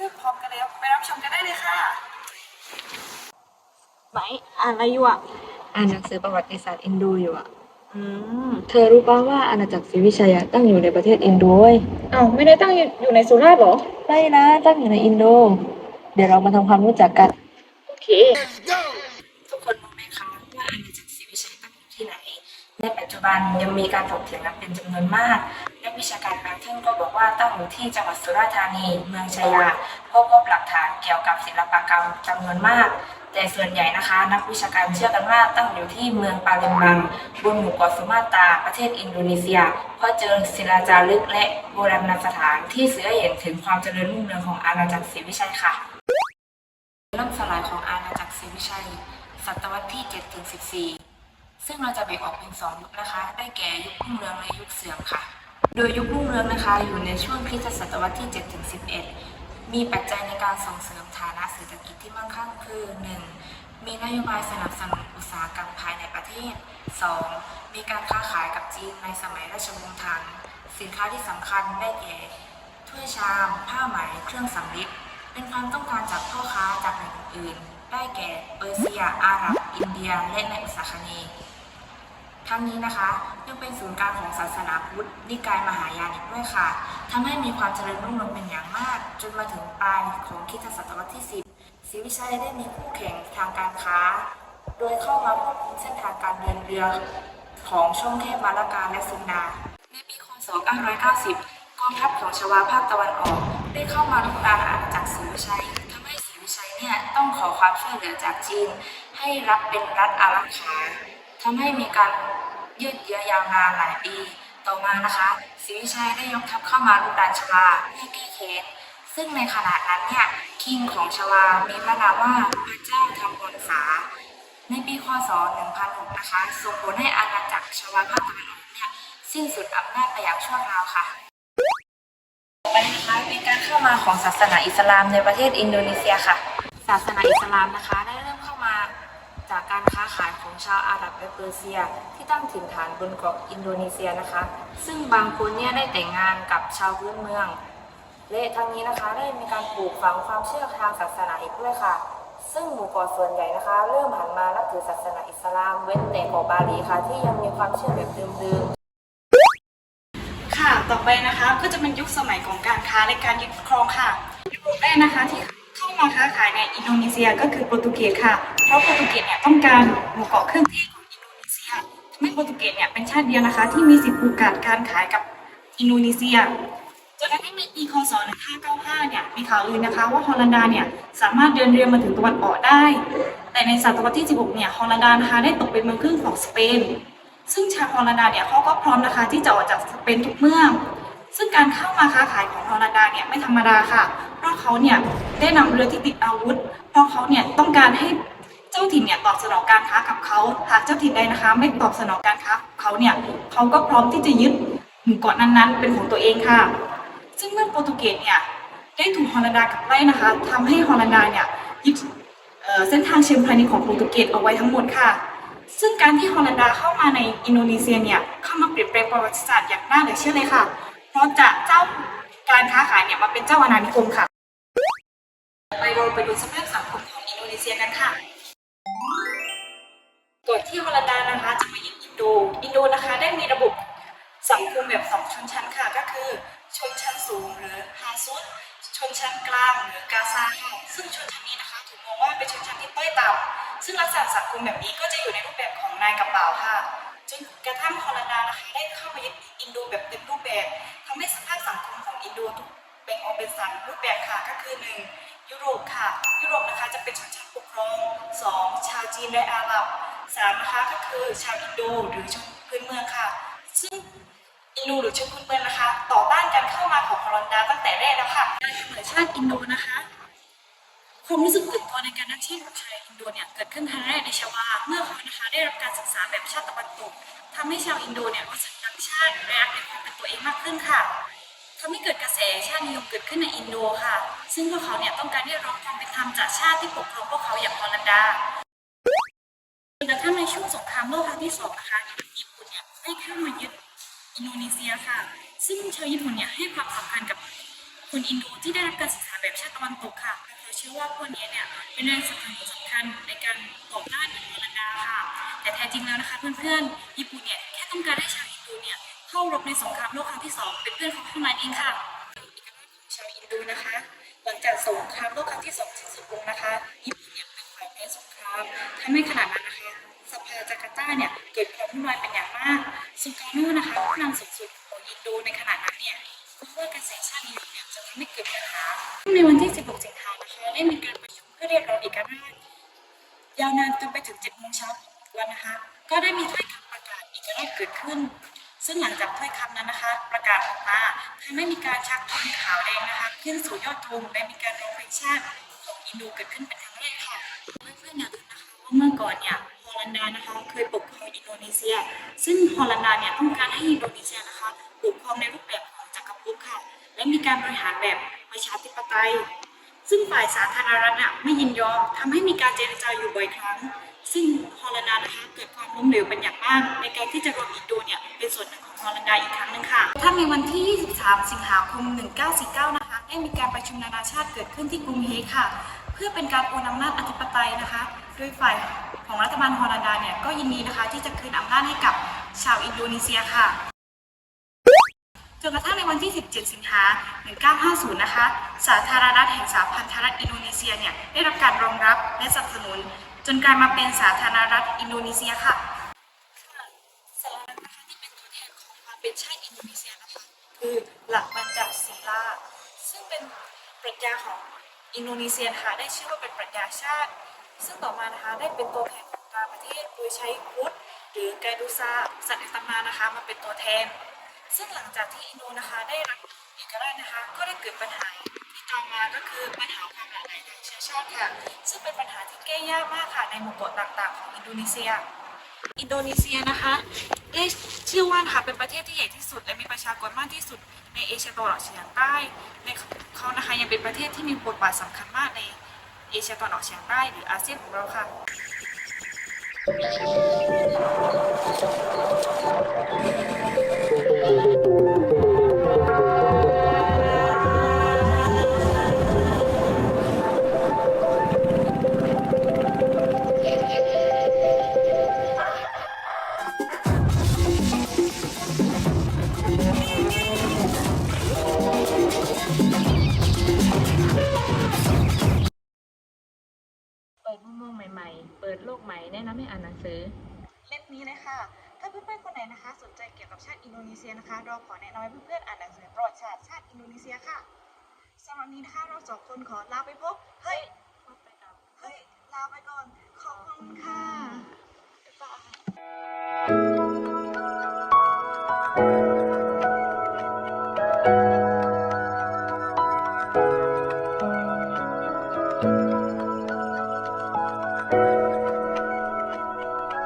พื่อนๆพร้อมกันแล้วไปรับชมกันได้เลยค่ะ ไหมอ่านอะไรอยู่อะ อ่านหนังสือประวัติศาสตร์อินโดอยู่อะ อืม เธอรู้ป่าว่าอาณาจักรศรีวิชัยอะตั้งอยู่ในประเทศอินโดเว้ยอ้าวไม่ได้ตั้งอยู่อยู่ในสุราษฎร์เหรอ ไม่นะตั้งอยู่ในอินโด เดี๋ยวเรามาทำความรู้จักกัน โอเค ทุกคนรู้ไหมคะว่าอาณาจักรศรีวิชัยตั้งอยู่ที่ไหน ในปัจจุบันยังมีการถกเถียงกันเป็นจำนวนมากนัก วิชาการบางท่านก็บอกว่าตั้งอยู่ที่จังหวัดสุราษฎร์ธานี เมืองชัยาพราะพบหลักฐานเกี่ยวกับศิลปกรรมจำนวนมาก แต่ส่วนใหญ่นะคะ นักวิชาการเชื่อกันว่าตั้งอยู่ที่เมืองปาเลมบังบนหมู่เกาะสุมาตาประเทศอินโดนีเซีย เพราะเจอศิลาจารึกและโบราณสถานที่เสื่อเห็นถึงความเจริญรุ่งเรืองของอาณาจักรศรีวิชัยค่ะล่มสลายของอาณาจักรศรีวิชัยศตวรรษที่7ถึง14ซึ่งเราจะแบ่งออกเป็นสองยุคนะคะ ได้แก่ยุครุ่งเรืองและยุคเสื่อมค่ะ โดยยุครุ่งเรืองนะคะอยู่ในช่วงคริสตศตวรรษที่7ถึง11 มีปัจจัยในการส่งเสริมฐานะเศรษฐกิจที่มั่งคั่งคือ 1. มีนโยบายสนับสนุนอุตสาหกรรมภายในประเทศ 2. มีการค้าขายกับจีนในสมัยราชวงศ์ถัง สินค้าที่สำคัญได้แก่ถ้วยชาม ผ้าไหม เครื่องสำริดเป็นความต้องการจากพ่อค้าจากแหล่งอื่น ได้แก่เปอร์เซีย อาหรับ อินเดีย และในอุตสาคเนย์ ทั้งนี้นะคะยังเป็นศูนย์กลางของศาสนาพุทธนิกายมหายานอีกด้วยค่ะทำให้มีความเจริญรุ่งเรืองเป็นอย่างมาก จนมาถึงปลายของคริสตศตวรรษที่ 10ศรีวิชัยได้มีคู่แข่งทางการค้า โดยเข้ามาควบคุมเส้นทางการเดินเรือของช่องแคบมาลากาและซุนดาในปีคศ990 กองทัพของชวาภาคตะวันออก ได้เข้ามาลุกรานอาณาจักรศรีวิชัยทำให้ศรีวิชัยเนี่ยต้องขอความช่วยเหลือจากจีน ให้รับเป็นรัฐอารักขา ทำให้มีการยืดเยื้อยาวนานหลายปี ต่อมานะคะศรีวิชัยได้ยกทัพเข้ามาลุกรานชวาเพื่อแก้แค้นซึ่งในขณะนั้นเนี่ยคิงของชวา มีพระนามว่าพระเจ้าธรรมพลษา ในปีคศ 1006 นะคะส่งผลให้อาณาจักรชวาภาคตะวันออกเนี่ยสิ้นสุดอำนาจไปอย่างชั่วคราวค่ะไปนะคะเป็นการเข้ามาของศาสนาอิสลามในประเทศอินโดนีเซียค่ะ ศาสนาอิสลามนะคะได้เริ่มเข้า จากการค้าขายของชาวอาหรับและเปอร์เซีย ที่ตั้งถิ่นฐานบนเกาะอินโดนีเซียนะคะ ซึ่งบางคนเนี่ยได้แต่งงานกับชาวพื้นเมือง และทั้งนี้นะคะได้มีการปลูกฝังความเชื่อทางศาสนาอีกด้วยค่ะ ซึ่งหมู่เกาะส่วนใหญ่นะคะ เริ่มหันมานับถือศาสนาอิสลามเว้นแต่เกาะบาหลีค่ะ ที่ยังมีความเชื่อแบบเดิมๆค่ะ ต่อไปนะคะก็จะเป็นยุคสมัยของการค้าและการยึดครองค่ะยุคแรกนะคะที่ มาค้าขายในอินโดนีเซียก็คือโปรตุเกสค่ะ เพราะโปรตุเกสเนี่ยต้องการหมู่เกาะเครื่องเทศของอินโดนีเซียทำให้โปรตุเกสเนี่ยเป็นชาติเดียวนะคะ ที่มีสิทธิโอกาสการขายกับอินโดนีเซียจนกระทั่งในปีคศ 1595 เนี่ย มีข่าวลือนะคะว่าฮอลันดาเนี่ยสามารถเดินเรือมาถึงตะวันออกได้ แต่ในศตวรรษที่ 16 เนี่ย ฮอลันดานะคะได้ตกเป็นเมืองครึ่งของสเปน ซึ่งชาวฮอลันดาเนี่ยเขาก็พร้อมนะคะที่จะออกจากสเปนทุกเมื่อ ซึ่งการเข้ามาค้าขายของฮอลันดาเนี่ยไม่ธรรมดาค่ะ เพราะเขาเนี่ยได้นำเรือที่ติดอาวุธ เพราะเขาเนี่ยต้องการให้เจ้าถิ่นเนี่ยตอบสนองการค้ากับเขาหากเจ้าถิ่นใดนะคะ ไม่ตอบสนองการค้าเขาเนี่ยเขาก็พร้อมที่จะยึดหมู่เกาะนั้นๆ เป็นของตัวเองค่ะ ซึ่งเมื่อโปรตุเกสเนี่ยได้ถูกฮอลันดาขับไล่นะคะทำให้ฮอลันดาเนี่ยยึดเอ่อเส้นทางเชิงพาณิชย์ของโปรตุเกสเอาไว้ทั้งหมดค่ะ ซึ่งการที่ฮอลันดาเข้ามาในอินโดนีเซียเนี่ยเข้ามาเปลี่ยนแปลงประวัติศาสตร์อย่างน่าเหลือเชื่อเลยค่ะ พราจะเจ้าการค้าขายเนี่ยมาเป็นเจ้าอาณานิคมค่ะ ไปเราไปดูสภาพสังคมของอินโดนีเซียกันค่ะก่อนที่ฮอลันดานะคะจะมายึดอินโด อินโดนะคะได้มีระบบสังคมแบบสองชนชั้นค่ะ ก็คือชนชั้นสูงหรือฮาซุสชนชั้นกลางหรือกาซาซึ่งชนชั้นนี้นะคะถูกมองว่าเป็นชนชั้นที่ต้อยต่ำซึ่งลักษณะสังคมแบบนี้ก็จะอยู่ในรูปแบบของนายกระเป๋าค่ะ จนกระทั่งฮอลันดานะคะได้เข้ามายึดอินโดแบบเต็มรูปแบบ ทำให้สภาพสังคมของอินโดถูกแบ่งออกเป็นสามรูปแบบค่ะก็คือหนึ่งยุโรปค่ะ ยุโรปนะคะจะเป็นชนชั้นปกครองสองชาวจีนและอาหรับสามนะคะก็คือชาวอินโดหรือชนพื้นเมืองค่ะ ซึ่งอินโดหรือชนพื้นเมืองนะคะ ต่อต้านการเข้ามาของฮอลันดาตั้งแต่แรกแล้วค่ะการเนิดชาติอินโดนะคะความรู้สึกตื่นตัวในการนักเที่ยวของชาวอินโดเนี่ยเกิดขึ้นครั้งแรกในชาวาเมื่อเขานะคะได้รับการศึกษาแบบชาติตะวันตกทำให้ชาวอินโดเนี่ยรู้สึก ชาติและรักในความเป็นตัวเองมากขึ้นค่ะทำให้เกิดกระแสชาตินิยมเกิดขึ้นในอินโดค่ะ ซึ่งพวกเขาเนี่ยต้องการเรียกร้องความเป็นธรรมจากชาติที่ปกครองพวกเขาอย่างฮอลันดาจนกระทั่งในช่วงสงครามโลกครั้งที่สองนะคะญี่ปุ่นเนี่ยได้เข้ามายึดอินโดนีเซียค่ะ ซึ่งชาวญี่ปุ่นเนี่ยให้ความสำคัญกับคนอินโดที่ได้รับการศึกษาแบบชาติตะวันตกค่ะเขาเชื่อว่าพวกนี้เนี่ยเป็นแรงสำคัญสำคัญในการต่อต้านอินโดนีเซียค่ะ แต่แท้จริงแล้วนะคะเพื่อนๆ ญี่ปุ่นเนี่ยแค่ต้องการให้ชาว เข้ารบในสงครามโลกครั้งที่สองเป็นเพื่อนขาเท่านั้นเองค่ะชาวอินโดนะคะ หลังจากสงครามโลกครั้งที่สองสิ้นสุดลงนะคะญี่ปุ่นเนี่ยเป็นฝ่ายแพ้สงครามทำให้ขนาดนั้นนะคะสภาจาการ์ตาเนี่ยเกิดความวุ่นวายเป็นอย่างมากซุงกาโน่นะคะผู้นำสูงสุดของอินโดในขณะนั้นเนี่ยกลัวว่ากระแสชาตินิยมเนี่ยจะทำให้เกิดปัญหาในวันที่ 16 สิงหานะคะได้มีการประชุมเพื่อเรียกร้องเอกราชยาวนานจนไปถึง7โมงเช้าของวันนะคะ ก็ได้มีถ้อยคำประกาศเอกราชเกิดขึ้น ซึ่งหลังจากถ้อยคำนั้นนะคะ ประกาศออกมาทำให้มีการชักธงขาวแดงนะคะ ขึ้นสู่ยอดธงและมีการร้องเพลงชาติของอินโดเกิดขึ้นเป็นครั้งแรกค่ะเพื่อนๆอย่าลืมนะคะว่าเมื่อก่อนเนี่ยฮอลันดานะคะเคยปกครองอินโดนีเซีย ซึ่งฮอลันดาเนี่ยต้องการให้อินโดนีเซียนะคะปกครองในรูปแบบของจักรภพค่ะ และมีการบริหารแบบประชาธิปไตย ซึ่งฝ่ายสาธารณรัฐไม่ยินยอมทำให้มีการเจรจาอยู่บ่อยครั้ง ซึ่งฮอลันดานะคะเกิดความล้มเหลวเป็นอย่างมากในการที่จะรวมอินโด ดาอีกครั้งหนึ่งค่ะถ้าในวันที่ 23 สิงหาคม 1949 นะคะ ได้มีการประชุมนานาชาติเกิดขึ้นที่กรุงเฮกค่ะ เพื่อเป็นการโอนอำนาจอธิปไตยนะคะ โดยฝ่ายของรัฐบาลฮอลันดาเนี่ยก็ยินดีนะคะที่จะคืนอำนาจให้กับชาวอินโดนีเซียค่ะจนกระทั่งในวันที่ 17 สิงหา 1950 นะคะ สาธารณรัฐแห่งสหพันธรัฐอินโดนีเซียเนี่ยได้รับการรองรับและสนับสนุน จนกลายมาเป็นสาธารณรัฐอินโดนีเซียค่ะ เป็นชาติอินโดนีเซียนะคะคือหลักบัญญัศิลาซึ่งเป็นปรัชญาของอินโดนีเซียนะคะได้ชื่อว่าเป็นปรัชญาชาติ ซึ่งต่อมานะคะได้เป็นตัวแทนของการประเทศโดยใช้พุทธหรือไกดูซาสัตว์ในตำนานนะคะมาเป็นตัวแทน ซึ่งหลังจากที่อินโดนะคะได้รับเอกราชนะคะก็ได้เกิดปัญหาที่ตามมาก็คือปัญหาความหลากหลายทางเชื้อชาติค่ะ ซึ่งเป็นปัญหาที่แก้ยากมากค่ะในหมู่เกาะต่างๆ ของอินโดนีเซีย อินโดนีเซียนะคะ ได้ชื่อว่านะคะเป็นประเทศที่ใหญ่ที่สุด และมีประชากรมากที่สุดในเอเชียตะวันออกเฉียงใต้ในเขานะคะยังเป็นประเทศที่มีบทบาทสำคัญมากในเอเชียตะวันออกเฉียงใต้หรืออาเซียนของเราค่ะเปิ มุมมองใหม่ ๆ เปิดโลกใหม่แนะนำให้อ่านหนังสือ เล่มนี้เลยค่ะ ถ้าเพื่อนๆคนไหนนะคะ สนใจเกี่ยวกับชาติอินโดนีเซียนะคะ เราขอแนะนำให้เพื่อนๆอ่านหนังสือประวัติศาสตร์ชาติอินโดนีเซียค่ะสำหรับวันนี้นะคะเราสองคนขอลาไปพบ เฮ้ย เฮ้ย ลาไปก่อน ขอบคุณค่ะ